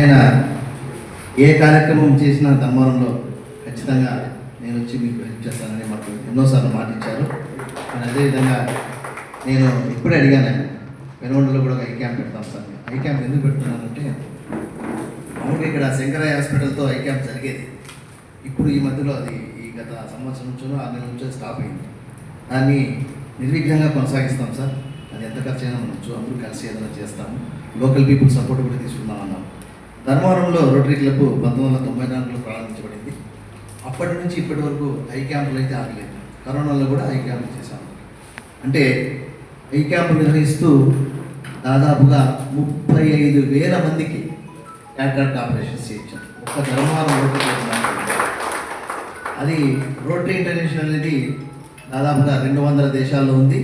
ఆయన ఏ కార్యక్రమం చేసినా ధర్మవరంలో ఖచ్చితంగా నేను వచ్చి మీకు హెల్ప్ చేస్తానని మాకు ఎన్నోసార్లు మాట ఇచ్చారు కానీ అదేవిధంగా నేను ఇప్పుడే అడిగాను ఆయన వెనుగొండలో కూడా ఒక ఐ క్యాంప్ పెడతాం సార్. ఐ క్యాంప్ ఎందుకు పెడుతున్నానంటే మామూలుగా ఇక్కడ శంకరయ్య హాస్పిటల్తో ఐ క్యాంప్ జరిగేది. ఇప్పుడు ఈ మధ్యలో అది ఈ గత సంవత్సరం నుంచో ఆరు నెలల నుంచో స్టాప్ అయింది. దాన్ని నిర్విఘ్నంగా కొనసాగిస్తాం సార్. అది ఎంత ఖర్చు అయినా ఉండొచ్చు అందరూ కలిసి ఏదైనా చేస్తాము. లోకల్ పీపుల్ సపోర్ట్ కూడా తీసుకుందాం అన్నారు ధర్మవరంలో రోటరీ క్లబ్ పంతొమ్మిది వందల తొంభై నాలుగులో ప్రారంభించబడింది. అప్పటి నుంచి ఇప్పటి వరకు ఐ క్యాంపులు అయితే ఆగలేదు. కరోనాలో కూడా ఐ క్యాంపులు చేశాము అంటే ఐ క్యాంపు నిర్వహిస్తూ దాదాపుగా ముప్పై ఐదు వేల మందికి క్యాటరాక్ట్ ఆపరేషన్స్ చేయించాం ఒక్క ధర్మవరం రోటరీ అది రోటరీ ఇంటర్నేషనల్ అనేది దాదాపుగా రెండు వందల దేశాల్లో ఉంది.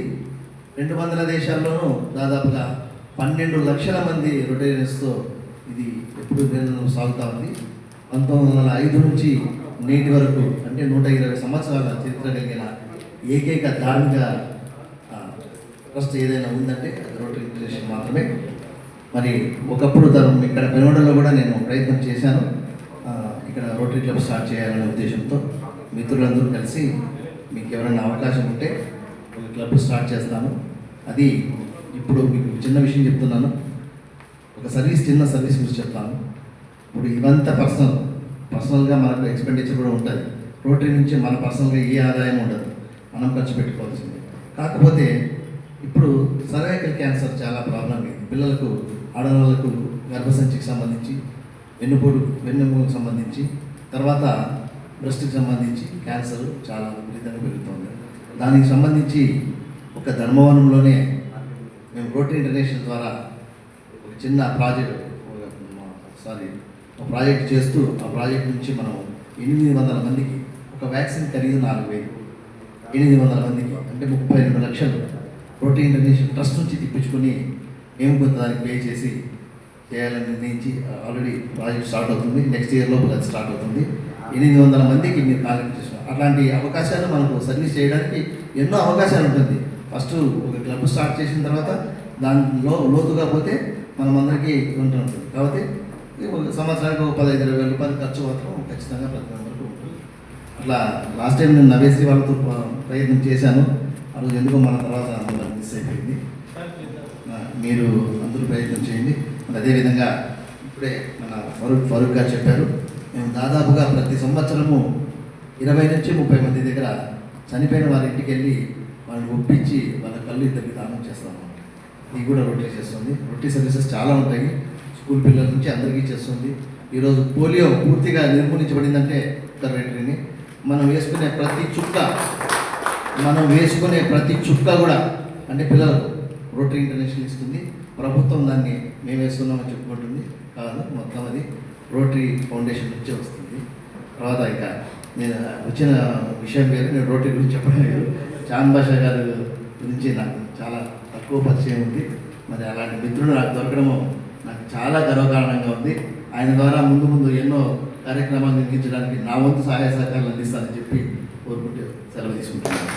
రెండు వందల దేశాల్లోనూ దాదాపుగా పన్నెండు లక్షల మంది రొటేరియన్స్తో ఇది ఎప్పుడు నేను ఉంది. పంతొమ్మిది వందల ఐదు నుంచి నేటి వరకు అంటే నూట ఇరవై సంవత్సరాల చరిత్ర కలిగిన ఏకైక ధార్మిక ట్రస్ట్ ఏదైనా ఉందంటే అది రోటరీ ఫెడరేషన్ మాత్రమే. మరి ఒకప్పుడు తరం ఇక్కడ పెనుగొండలో కూడా నేను ప్రయత్నం చేశాను. ఇక్కడ రోటరీ క్లబ్ స్టార్ట్ చేయాలనే ఉద్దేశంతో మిత్రులందరూ కలిసి మీకు ఎవరైనా అవకాశం ఉంటే ఒక క్లబ్ స్టార్ట్ చేస్తాను. అది ఇప్పుడు మీకు చిన్న విషయం చెప్తున్నాను. ఒక సర్వీస్ చిన్న సర్వీస్ గురించి చెప్తాను. ఇప్పుడు ఇవంతా పర్సనల్ పర్సనల్గా మనకు ఎక్స్పెండిచర్ కూడా ఉంటుంది. రోటరీ నుంచి మన పర్సనల్గా ఏ ఆదాయం ఉండదు. మనం ఖర్చు పెట్టుకోవాల్సింది. కాకపోతే ఇప్పుడు సర్వైకల్ క్యాన్సర్ చాలా ప్రాబ్లం ఇది. పిల్లలకు ఆడవాళ్ళకు గర్భసంచికి సంబంధించి వెన్నుపోటు వెన్నుముకు సంబంధించి తర్వాత బ్రెస్ట్కి సంబంధించి క్యాన్సర్ చాలా విపరీతంగా పెరుగుతుంది. దానికి సంబంధించి ఒక ధర్మవనంలోనే మేము రోటరీ ఇంటర్నేషనల్ ద్వారా చిన్న ప్రాజెక్ట్ సారీ ఒక ప్రాజెక్ట్ చేస్తూ ఆ ప్రాజెక్ట్ నుంచి మనం ఎనిమిది వందల మందికి ఒక వ్యాక్సిన్ ఖరీదు నాలుగు వేలు. ఎనిమిది వందల మందికి అంటే ముప్పై రెండు లక్షలు ప్రోటీన్ ఇంటర్నేషనల్ ట్రస్ట్ నుంచి తెప్పించుకొని మేము కొంత దానికి పే చేసి చేయాలని నిర్ణయించి ఆల్రెడీ ప్రాజెక్ట్ స్టార్ట్ అవుతుంది. నెక్స్ట్ ఇయర్ లోపల అది స్టార్ట్ అవుతుంది. ఎనిమిది వందల మందికి మీరు కాంటాక్ట్ చేసిన అట్లాంటి అవకాశాలు మనకు సర్వీస్ చేయడానికి ఎన్నో అవకాశాలు ఉంటుంది. ఫస్ట్ ఒక క్లబ్ స్టార్ట్ చేసిన తర్వాత దానిలో లోతుగా పోతే మనమందరికీ ఉంటూ ఉంటుంది. కాబట్టి ఇది ఒక సంవత్సరానికి ఒక పదహైదు ఇరవై వేల రూపాయలు ఖర్చు మాత్రం ఖచ్చితంగా ప్రతి మెంబర్కి ఉంటుంది. అట్లా లాస్ట్ టైం నేను నవేసి వాళ్ళతో ప్రయత్నం చేశాను. ఆ రోజు ఎందుకో మన తర్వాత అందులో మిస్ అయిపోయింది. మీరు అందరూ ప్రయత్నం చేయండి. మరి అదేవిధంగా ఇప్పుడే మన ఫరూక్ ఫరూక్ గారు చెప్పారు. మేము దాదాపుగా ప్రతి సంవత్సరము ఇరవై నుంచి ముప్పై మంది దగ్గర చనిపోయిన వారి ఇంటికి వెళ్ళి వాళ్ళని ఒప్పించి వాళ్ళ కళ్ళు ఇద్దరికి దానం చేస్తాము. ఇది కూడా రొట్టె చేస్తుంది. రొట్టె సర్వీసెస్ చాలా ఉంటాయి. స్కూల్ పిల్లల నుంచి అందరికీ చేస్తుంది. ఈరోజు పోలియో పూర్తిగా నిర్మూలించబడిందంటే వెటరీని మనం వేసుకునే ప్రతి చుక్క మనం వేసుకునే ప్రతి చుక్క కూడా అంటే పిల్లలకు రోటరీ ఇంటర్నేషనల్ ఇస్తుంది. ప్రభుత్వం దాన్ని మేము వేస్తున్నామని చెప్పుకుంటుంది. కాదు మొత్తం అది రోటరీ ఫౌండేషన్ నుంచే వస్తుంది. తర్వాత ఇక నేను వచ్చిన విషయం పేరు నేను రోటరీ గురించి చెప్పడం లేదు. బాషా గారు గురించి నాకు చాలా ఎక్కువ పరిచయం ఉంది. మరి అలాంటి మిత్రుడు నాకు దొరకడము నాకు చాలా గర్వకారణంగా ఉంది. ఆయన ద్వారా ముందు ముందు ఎన్నో కార్యక్రమాలు నిర్మించడానికి నా వంతు సహాయ సహకారాలు అందిస్తానని చెప్పి కోరుకుంటూ సెలవు తీసుకుంటున్నాను.